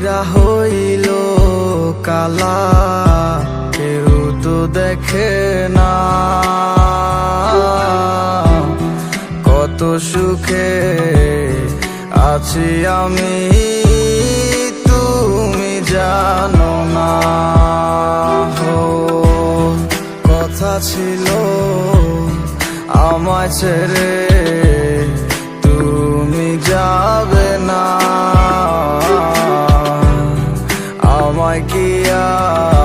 কইরা হইল কালা, কেউ তো দেখে না। কত সুখে আছি আমি, তুমি জানো না। হো, কথা ছিল আমায় ছেড়ে love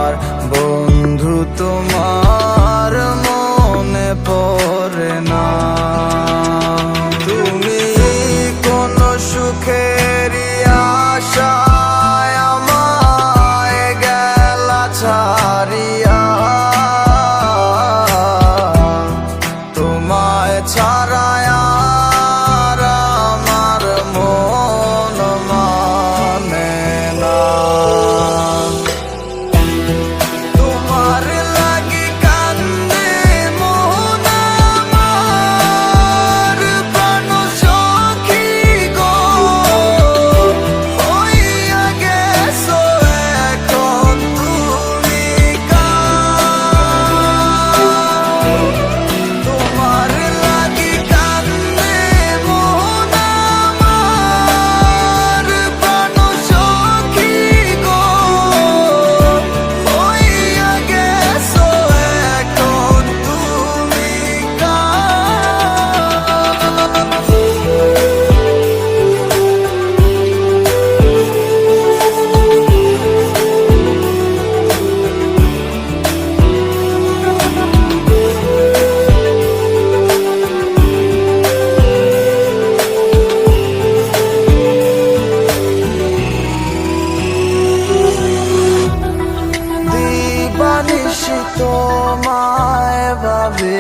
ভালোবাসি তোমায় বাবে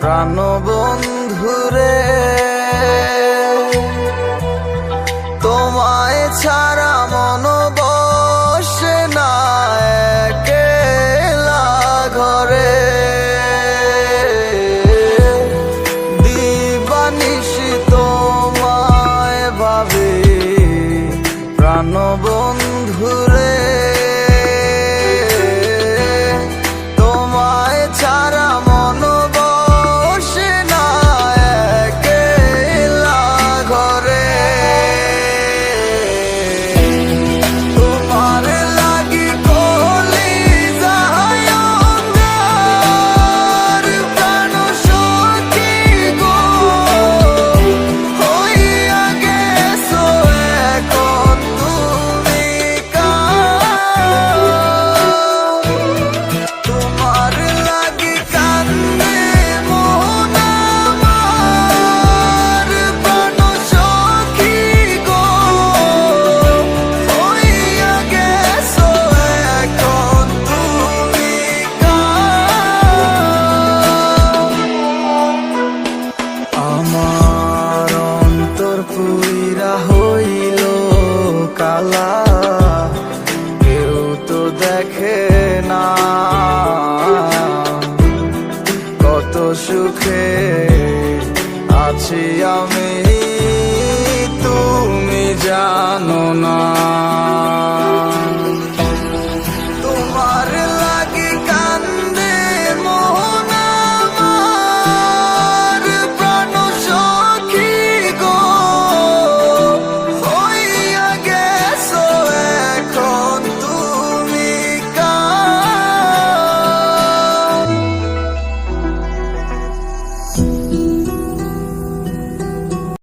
প্রাণ বন্ধুর